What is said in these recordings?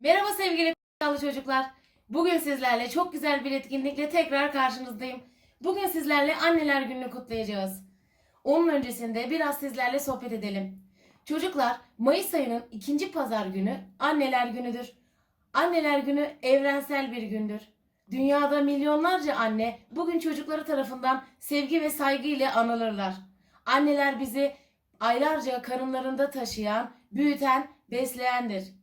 Merhaba sevgili k***lı çocuklar. Bugün sizlerle çok güzel bir etkinlikle tekrar karşınızdayım. Bugün sizlerle anneler gününü kutlayacağız. Onun öncesinde biraz sizlerle sohbet edelim. Çocuklar, Mayıs ayının ikinci pazar günü anneler günüdür. Anneler günü evrensel bir gündür. Dünyada milyonlarca anne bugün çocukları tarafından sevgi ve saygı ile anılırlar. Anneler bizi aylarca karınlarında taşıyan, büyüten, besleyendir.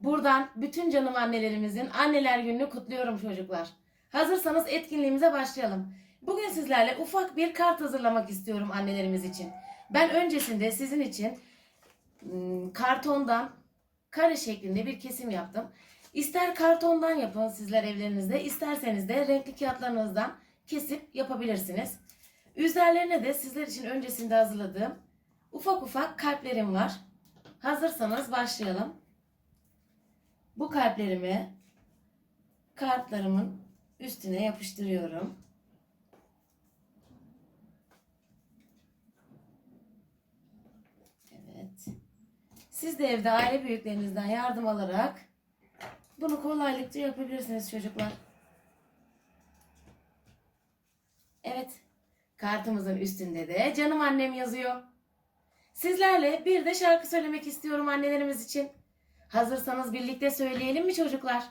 Buradan bütün canım annelerimizin anneler gününü kutluyorum çocuklar. Hazırsanız etkinliğimize başlayalım. Bugün sizlerle ufak bir kart hazırlamak istiyorum annelerimiz için. Ben öncesinde sizin için ım, kartondan kare şeklinde bir kesim yaptım. İster kartondan yapın sizler evlerinizde, isterseniz de renkli kağıtlarınızdan kesip yapabilirsiniz. Üzerlerine de sizler için öncesinde hazırladığım ufak ufak kalplerim var. Hazırsanız başlayalım. Bu kalplerimi kartlarımın üstüne yapıştırıyorum. Evet. Siz de evde aile büyüklerinizden yardım alarak bunu kolaylıkla yapabilirsiniz çocuklar. Evet. Kartımızın üstünde de canım annem yazıyor. Sizlerle bir de şarkı söylemek istiyorum annelerimiz için. Hazırsanız birlikte söyleyelim mi çocuklar?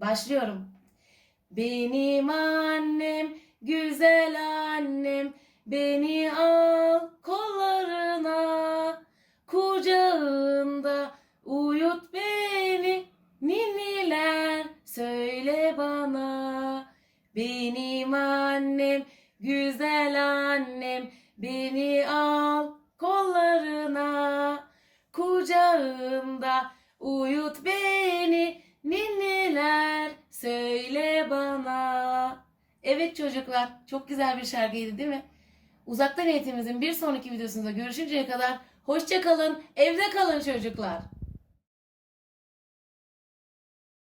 Başlıyorum. Benim annem, güzel annem, beni al kollarına, kucağında uyut beni, ninniler söyle bana. Benim annem, güzel annem, beni al kucağında uyut beni, ninniler söyle bana. Evet çocuklar, çok güzel bir şarkıydı değil mi? Uzaktan eğitimimizin bir sonraki videosunda görüşünceye kadar hoşça kalın, evde kalın çocuklar.